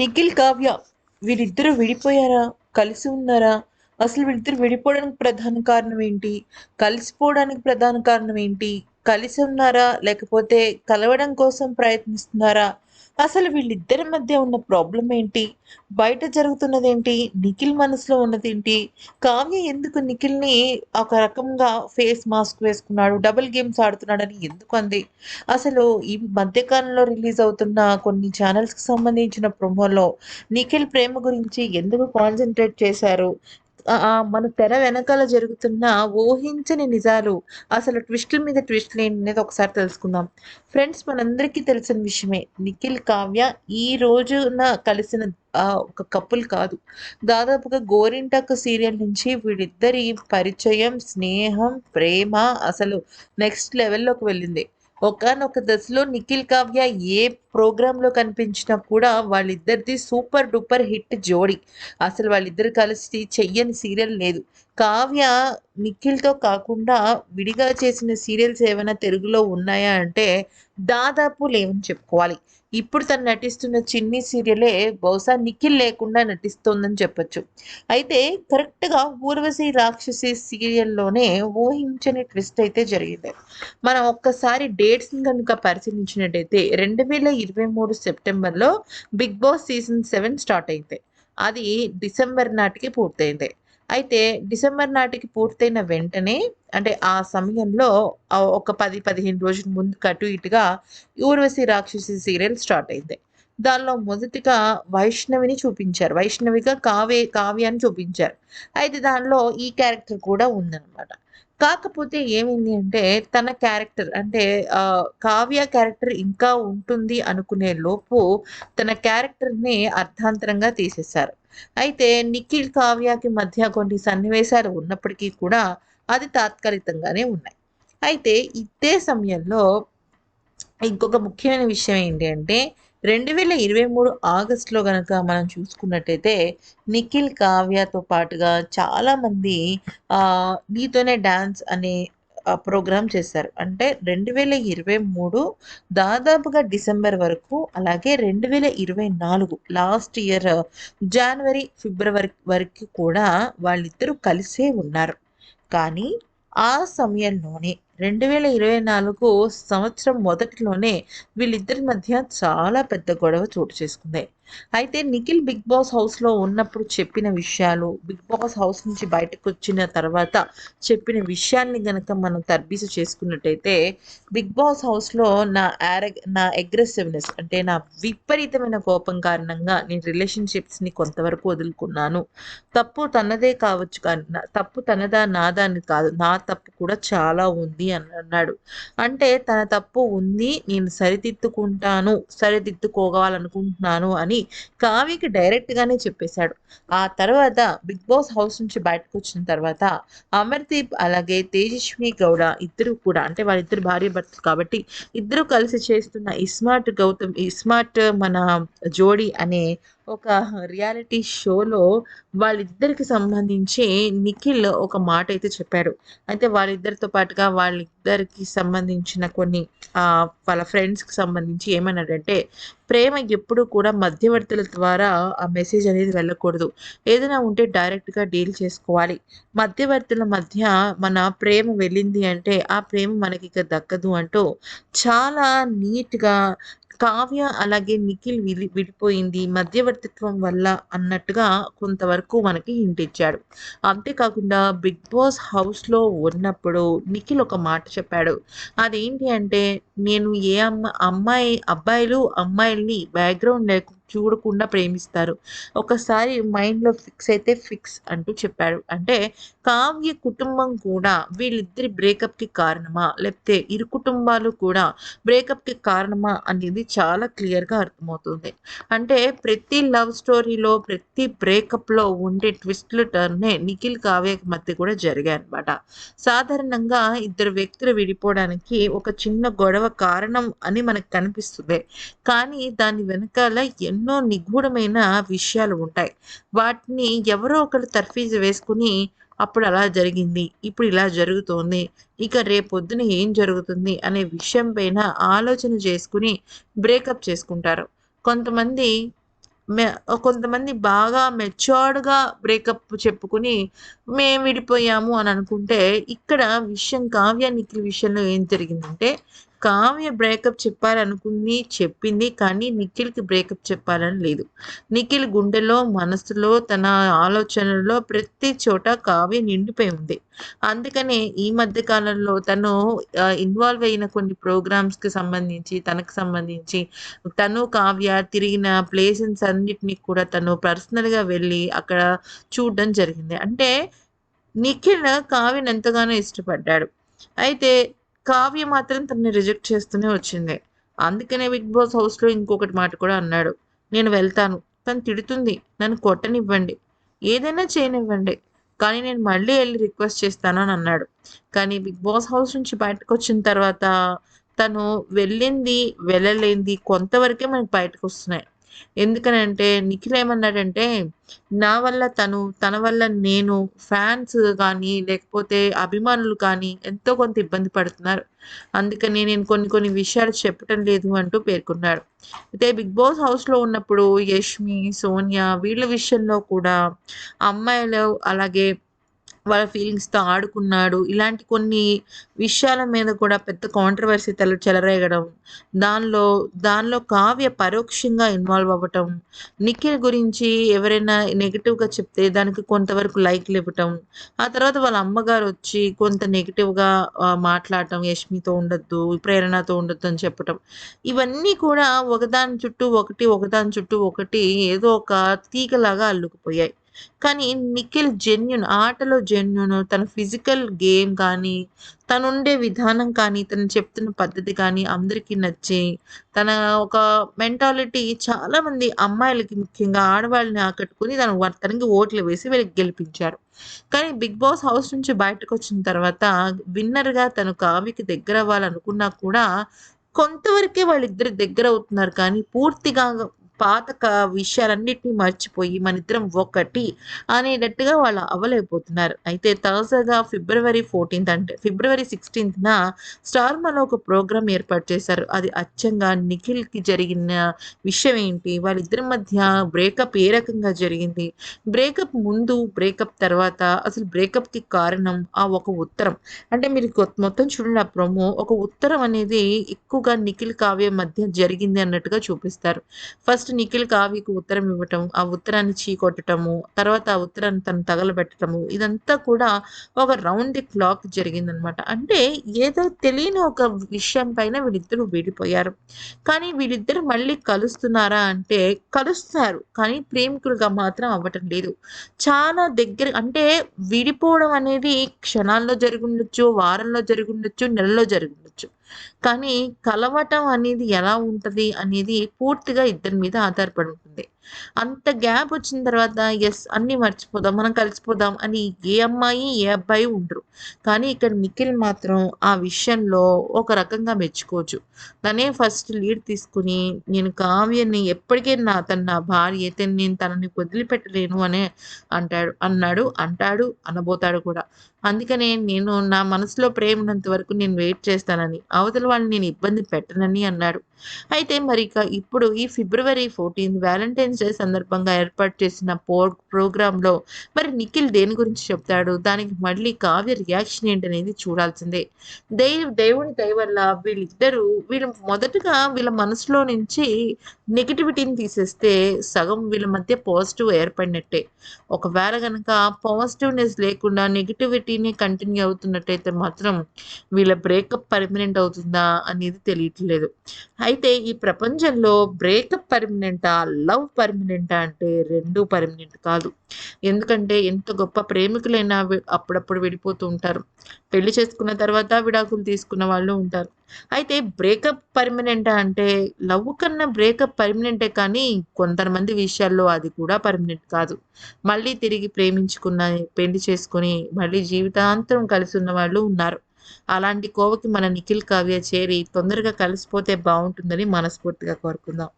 నిఖిల్ కావ్య వీరిద్దరూ విడిపోయారా? కలిసి ఉన్నారా? అసలు వీరిద్దరు విడిపోవడానికి ప్రధాన కారణం ఏంటి? కలిసిపోవడానికి ప్రధాన కారణం ఏంటి? కలిసి ఉన్నారా? లేకపోతే కలవడం కోసం ప్రయత్నిస్తున్నారా? అసలు వీళ్ళిద్దరి మధ్య ఉన్న ప్రాబ్లం ఏంటి? బయట జరుగుతున్నదేంటి? నిఖిల్ మనసులో ఉన్నదేంటి? కావ్య ఎందుకు నిఖిల్ని ఒక రకంగా ఫేస్ మాస్క్ వేసుకున్నాడు డబుల్ గేమ్స్ ఆడుతున్నాడని ఎందుకు అంది? అసలు ఈ మధ్యకాలంలో రిలీజ్ అవుతున్న కొన్ని ఛానల్స్కి సంబంధించిన ప్రొమోలో నిఖిల్ ప్రేమ గురించి ఎందుకు కాన్సన్ట్రేట్ చేశారు? మన తెర వెనకాల జరుగుతున్న ఊహించని నిజాలు అసలు ట్విస్టుల మీద ట్విస్టులు ఏంటి అనేది ఒకసారి తెలుసుకుందాం. ఫ్రెండ్స్ మనందరికీ తెలిసిన విషయమే నిఖిల్ కావ్య ఈ రోజున కలిసిన ఒక కపుల్ కాదు. దాదాపుగా గోరింటాకు సీరియల్ నుంచి వీళ్ళిద్దరి పరిచయం స్నేహం ప్రేమ అసలు నెక్స్ట్ లెవెల్లోకి వెళ్ళింది. ఒకనొక దశలో నిఖిల్ కావ్య ఏ ప్రోగ్రాంలో కనిపించినా కూడా వాళ్ళిద్దరిది సూపర్ డూపర్ హిట్ జోడి. అసలు వాళ్ళిద్దరు కలిసి చెయ్యని సీరియల్ లేదు. కావ్య నిఖిల్తో కాకుండా విడిగా చేసిన సీరియల్స్ ఏమైనా తెలుగులో ఉన్నాయా అంటే దాదాపు లేవని చెప్పుకోవాలి. ఇప్పుడు తను నటిస్తున్న చిన్ని సీరియలే బహుశా నిఖిల్ లేకుండా నటిస్తోందని చెప్పొచ్చు. అయితే కరెక్ట్గా ఊర్వశి రాక్షసి సీరియల్లోనే ఊహించని ట్విస్ట్ అయితే జరిగింది. మనం ఒక్కసారి డేట్స్ని కనుక పరిశీలించినట్టయితే రెండు వేల ఇరవై మూడు సెప్టెంబర్లో big boss season seven start అయింది. అది డిసెంబర్ నాటికి పూర్తయింది. అయితే డిసెంబర్ నాటికి పూర్తయిన వెంటనే అంటే ఆ సమయంలో ఒక పది పదిహేను రోజుల ముందు అటు ఇటుగా ఊర్వశి రాక్షసి సీరియల్ స్టార్ట్ అయింది. దానిలో మొదటిగా వైష్ణవిని చూపించారు. వైష్ణవిగా కావ్య కావ్యాన్ని చూపించారు. అయితే దానిలో ఈ క్యారెక్టర్ కూడా ఉందన్నమాట. కాకపోతే ఏమైంది అంటే తన క్యారెక్టర్ అంటే కావ్య క్యారెక్టర్ ఇంకా ఉంటుంది అనుకునే లోపు తన క్యారెక్టర్ని అర్థాంతరంగా తీసేశారు. అయితే నిఖిల్ కావ్యకి మధ్య కొన్ని సన్నివేశాలు ఉన్నప్పటికీ కూడా అది తాత్కాలికంగానే ఉన్నాయి. అయితే ఇదే సమయంలో ఇంకొక ముఖ్యమైన విషయం ఏంటి అంటే రెండు వేల ఇరవై మూడు ఆగస్టులో కనుక మనం చూసుకున్నట్టయితే నిఖిల్ కావ్యతో పాటుగా చాలామంది నీతోనే డ్యాన్స్ అనే ప్రోగ్రామ్ చేశారు. అంటే రెండు వేల ఇరవై మూడు దాదాపుగా డిసెంబర్ వరకు అలాగే రెండు వేల ఇరవై నాలుగు లాస్ట్ ఇయర్ జనవరి ఫిబ్రవరి వరకు కూడా వాళ్ళిద్దరూ కలిసే ఉన్నారు. కానీ ఆ సమయంలోనే రెండు వేల ఇరవై నాలుగు సంవత్సరం మొదటిలోనే వీళ్ళిద్దరి మధ్య చాలా పెద్ద గొడవ చోటు చేసుకుంది. అయితే నిఖిల్ బిగ్ బాస్ హౌస్లో ఉన్నప్పుడు చెప్పిన విషయాలు బిగ్ బాస్ హౌస్ నుంచి బయటకు వచ్చిన తర్వాత చెప్పిన విషయాన్ని గనక మనం తర్బీసు చేసుకున్నట్టయితే బిగ్ బాస్ హౌస్లో నా యారగ్ నా అగ్రెసివ్నెస్ అంటే నా విపరీతమైన కోపం కారణంగా నేను రిలేషన్షిప్స్ని కొంతవరకు వదులుకున్నాను. తప్పు తనదే కావచ్చు కానీ తప్పు తనదా నాదా అని కాదు. నా తప్పు కూడా చాలా ఉంది అని అన్నాడు. అంటే తన తప్పు ఉంది నేను సరిదిద్దుకుంటాను సరిదిద్దుకోవాలనుకుంటున్నాను అని కావ్యకి డైరెక్ట్గానే చెప్పేశాడు. ఆ తర్వాత బిగ్ బాస్ హౌస్ నుంచి బయటకు వచ్చిన తర్వాత అమర్దీప్ అలాగే తేజస్వి గౌడ ఇద్దరు కూడా అంటే వాళ్ళిద్దరు భార్య భర్తలు కాబట్టి ఇద్దరు కలిసి చేస్తున్న ఇస్మార్ట్ గౌతమ్ ఇస్మార్ట్ మన జోడి అనే ఒక రియాలిటీ షోలో వాళ్ళిద్దరికి సంబంధించి నిఖిల్ ఒక మాట అయితే చెప్పాడు. అయితే వాళ్ళిద్దరితో పాటుగా వాళ్ళిద్దరికి సంబంధించిన కొన్ని వాళ్ళ ఫ్రెండ్స్కి సంబంధించి ఏమన్నాడంటే ప్రేమ ఎప్పుడు కూడా మధ్యవర్తుల ద్వారా ఆ మెసేజ్ అనేది వెళ్ళకూడదు. ఏదైనా ఉంటే డైరెక్ట్గా డీల్ చేసుకోవాలి. మధ్యవర్తుల మధ్య మన ప్రేమ వెళ్ళింది అంటే ఆ ప్రేమ మనకి ఇక దక్కదు అంటూ చాలా నీట్గా కావ్య అలాగే నిఖిల్ విడి విడిపోయింది. మధ్యవర్తిత్వం వల్ల అన్నట్టుగా కొంతవరకు మనకి హింట్ ఇచ్చాడు. అంతేకాకుండా బిగ్ బాస్ హౌస్లో ఉన్నప్పుడు నిఖిల్ ఒక మాట చెప్పాడు. అదేంటి అంటే నేను ఏ అమ్మ అమ్మాయి అబ్బాయిలు అమ్మాయిల్ని బ్యాక్గ్రౌండ్ లేకుండా చూడకుండా ప్రేమిస్తారు. ఒకసారి మైండ్లో ఫిక్స్ అయితే ఫిక్స్ అంటూ చెప్పాడు. అంటే కావ్య కుటుంబం కూడా వీళ్ళిద్దరి బ్రేకప్కి కారణమా? లేకపోతే ఇరు కుటుంబాలు కూడా బ్రేకప్కి కారణమా? అనేది చాలా క్లియర్గా అర్థమవుతుంది. అంటే ప్రతి లవ్ స్టోరీలో ప్రతి బ్రేకప్లో ఉండే ట్విస్ట్లు టర్నే నిఖిల్ కావ్య మధ్య కూడా జరిగాయి అనమాట సాధారణంగా ఇద్దరు వ్యక్తులు విడిపోవడానికి ఒక చిన్న గొడవ కారణం అని మనకు కనిపిస్తుంది. కానీ దాని వెనకాల ఎన్నో ఎన్నో నిగూఢమైన విషయాలు ఉంటాయి. వాటిని ఎవరో ఒకరు తర్ఫీజు వేసుకుని అప్పుడు అలా జరిగింది ఇప్పుడు ఇలా జరుగుతోంది ఇక రేపొద్దున ఏం జరుగుతుంది అనే విషయం పైన ఆలోచన చేసుకుని బ్రేకప్ చేసుకుంటారు. కొంతమంది మె కొంతమంది బాగా మెచ్యూర్డ్‌గా బ్రేకప్ చెప్పుకొని, మేము విడిపోయాము అని అనుకుంటే, ఇక్కడ విషయం కావ్య, నిఖిల్ విషయంలో ఏం జరిగిందంటే, కావ్య బ్రేకప్ చెప్పాలనుకుంది, చెప్పింది. కానీ నిఖిల్‌కి బ్రేకప్ చెప్పాలని లేదు. నిఖిల్ గుండెలో, మనసులో, తన ఆలోచనల్లో ప్రతి చోట కావ్య నిండిపోయి ఉంది. అందుకనే ఈ మధ్య కాలంలో తను ఇన్వాల్వ్ అయిన కొన్ని ప్రోగ్రామ్స్‌కి సంబంధించి, తనకు సంబంధించి, తను, కావ్య తిరిగిన ప్లేసెస్ అన్నిటినీ కూడా తను పర్సనల్‌గా వెళ్ళి అక్కడ చూడడం జరిగింది. అంటే నిఖిల్ కావ్యను ఎంతగానో ఇష్టపడ్డాడు. అయితే కావ్య మాత్రం తనని రిజెక్ట్ చేస్తూనే వచ్చింది. అందుకనే 'బిగ్ బాస్' హౌస్‌లో ఇంకొకటి మాట కూడా అన్నాడు. నేను వెళ్తాను. తను తిడుతుంది. నన్ను కొట్టనివ్వండి. ఏదైనా చేయనివ్వండి. కానీ నేను మళ్ళీ వెళ్ళి రిక్వెస్ట్ చేస్తాను అని అన్నాడు. కానీ 'బిగ్ బాస్' హౌస్ నుంచి బయటకు వచ్చిన తర్వాత తను వెళ్ళింది, వెళ్ళలేనిది కొంతవరకే మనకు బయటకొస్తున్నాయి. ఎందుకనంటే నిఖిల్ ఏమన్నాడంటే, నా వల్ల తను, తన వల్ల నేను, ఫ్యాన్స్ కానీ లేకపోతే అభిమానులు కానీ ఎంతో కొంత ఇబ్బంది పడుతున్నారు. అందుకని నేను కొన్ని కొన్ని విషయాలు చెప్పటం లేదు అంటూ పేర్కొన్నాడు. అయితే 'బిగ్ బాస్' హౌస్‌లో ఉన్నప్పుడు యష్మి, సోనియా వీళ్ళ విషయంలో కూడా అమ్మాయిలు అలాగే వాళ్ళ ఫీలింగ్స్‌తో ఆడుకున్నాడు. ఇలాంటి కొన్ని విషయాల మీద కూడా పెద్ద కాంట్రవర్సీ తెల చెలరేగడం. దానిలో దానిలో కావ్య పరోక్షంగా ఇన్వాల్వ్ అవ్వటం. నిఖిల్ గురించి ఎవరైనా నెగిటివ్గా చెప్తే దానికి కొంతవరకు లైక్‌లు ఇవ్వటం. ఆ తర్వాత వాళ్ళ అమ్మగారు వచ్చి కొంత నెగిటివ్గా మాట్లాడటం. యష్మితో ఉండొద్దు, ప్రేరణతో ఉండొద్దు అని చెప్పటం. ఇవన్నీ కూడా ఒకదాని చుట్టూ ఒకటి, ఒకదాని చుట్టూ ఒకటి ఏదో ఒక తీగలాగా అల్లుకుపోయాయి. కానీ నిఖిల్ జెన్యున్ ఆటలో జెన్యున్ తన ఫిజికల్ గేమ్ కానీ, తనుండే విధానం కానీ, తను చెప్తున్న పద్ధతి కానీ అందరికీ నచ్చి, తన ఒక మెంటాలిటీ చాలామంది అమ్మాయిలకి ముఖ్యంగా ఆడవాళ్ళని ఆకట్టుకుని తను తనకి ఓట్లు వేసి వీళ్ళకి గెలిపించారు. కానీ 'బిగ్ బాస్' హౌస్ నుంచి బయటకు వచ్చిన తర్వాత విన్నర్‌గా తను కావ్యకి దగ్గరవ్వాలనుకున్నా కూడా కొంతవరకే వాళ్ళిద్దరు దగ్గరవుతున్నారు కానీ పూర్తిగా పాత క విషయాలన్నిటిని మర్చిపోయి మనిద్దరం ఒకటి అనేటట్టుగా వాళ్ళు అవ్వలేకపోతున్నారు. అయితే తాజాగా ఫిబ్రవరి 14థ్ అంటే ఫిబ్రవరి సిక్స్టీన్త్న స్టార్మాలో ఒక ప్రోగ్రామ్ ఏర్పాటు చేశారు. అది అచ్చంగా నిఖిల్‌కి జరిగిన విషయం ఏంటి? వాళ్ళిద్దరి మధ్య బ్రేకప్ ఏ రకంగా జరిగింది? బ్రేకప్ ముందు, బ్రేకప్ తర్వాత అసలు బ్రేకప్‌కి కారణం ఆ ఒక ఉత్తరం. అంటే మీరు మొత్తం చూడండి ఆ ప్రోమో. ఒక ఉత్తరం అనేది ఎక్కువగా నిఖిల్, కావ్య మధ్య జరిగింది అన్నట్టుగా చూపిస్తారు. ఫస్ట్ నిఖిల్ కావ్యకు ఉత్తరం ఇవ్వటం, ఆ ఉత్తరాన్ని చీకొట్టడము తర్వాత ఆ ఉత్తరాన్ని తను తగలబెట్టడము ఇదంతా కూడా ఒక రౌండ్ ది క్లాక్ జరిగిందనమాట. అంటే ఏదో తెలియని ఒక విషయం పైన వీళ్ళిద్దరూ విడిపోయారు. కానీ వీళ్ళిద్దరు మళ్ళీ కలుస్తున్నారా అంటే కలుస్తున్నారు. కానీ ప్రేమికులుగా మాత్రం అవ్వటం లేదు. చాలా దగ్గర అంటే విడిపోవడం అనేది క్షణాల్లో జరుగుండొచ్చు వారంలో జరిగుండొచ్చు, నెలలో జరిగుండొచ్చు. కానీ కలవటం అనేది ఎలా ఉంటది అనేది పూర్తిగా ఇద్దరి మీద ఆధారపడి ఉంటుంది. అంత గ్యాప్ వచ్చిన తర్వాత ఎస్ అన్నీ మర్చిపోదాం, మనం కలిసిపోదాం అని ఏ అమ్మాయి, ఏ అబ్బాయి ఉండరు. కానీ ఇక్కడ నిఖిల్ మాత్రం ఆ విషయంలో ఒక రకంగా మెచ్చుకోవచ్చు. తనే ఫస్ట్ లీడ్ తీసుకొని నేను కావ్యని ఎప్పటికీ నా తన నా అయితే నేను తనని వదిలిపెట్టలేను అనే అంటాడు అన్నాడు, అంటాడు, అనబోతాడు కూడా. అందుకనే నేను నా మనసులో ప్రేమ ఉన్నంత వరకు నేను వెయిట్ చేస్తానని, అవతల వాళ్ళని నేను ఇబ్బంది పెట్టనని అన్నాడు. అయితే మరి ఇక ఇప్పుడు ఈ ఫిబ్రవరి 14 వాలంటైన్స్ డే సందర్భంగా ఏర్పాటు చేసిన పో ప్రోగ్రాంలో మరి నిఖిల్ దేని గురించి చెప్తాడు? దానికి మళ్ళీ కావ్య రియాక్షన్ ఏంటనేది చూడాల్సిందే. దై దేవుడి దయ వల్ల వీళ్ళిద్దరూ వీళ్ళు మొదటగా వీళ్ళ మనసులో నుంచి నెగిటివిటీని తీసేస్తే సగం వీళ్ళ మధ్య పాజిటివ్ ఏర్పడినట్టే. ఒకవేళ కనుక పాజిటివ్‌నెస్ లేకుండా నెగిటివిటీని కంటిన్యూ అవుతున్నట్టయితే మాత్రం వీళ్ళ బ్రేకప్ పర్మనెంట్ అవుతుందా అనేది తెలియట్లేదు. అయితే ఈ ప్రపంచంలో బ్రేకప్ పర్మనెంటా? లవ్ పర్మనెంటా? అంటే రెండు పర్మనెంట్ కాదు. ఎందుకంటే ఎంత గొప్ప ప్రేమికులైనా అప్పుడప్పుడు విడిపోతూ ఉంటారు. పెళ్ళి చేసుకున్న తర్వాత విడాకులు తీసుకున్న వాళ్ళు ఉంటారు. అయితే బ్రేకప్ పర్మనెంటా అంటే లవ్ కన్నా బ్రేకప్ పర్మనెంటే కానీ కొంతమంది విషయాల్లో అది కూడా పర్మనెంట్ కాదు. మళ్ళీ తిరిగి ప్రేమించుకున్న, పెళ్ళి చేసుకొని మళ్ళీ జీవితాంతం ఉన్న వాళ్ళు ఉన్నారు. అలాంటి కోవకి మన నిఖిల్, కావ్య చేరి తొందరగా కలిసిపోతే బాగుంటుందని మనస్ఫూర్తిగా కోరుకుందాం.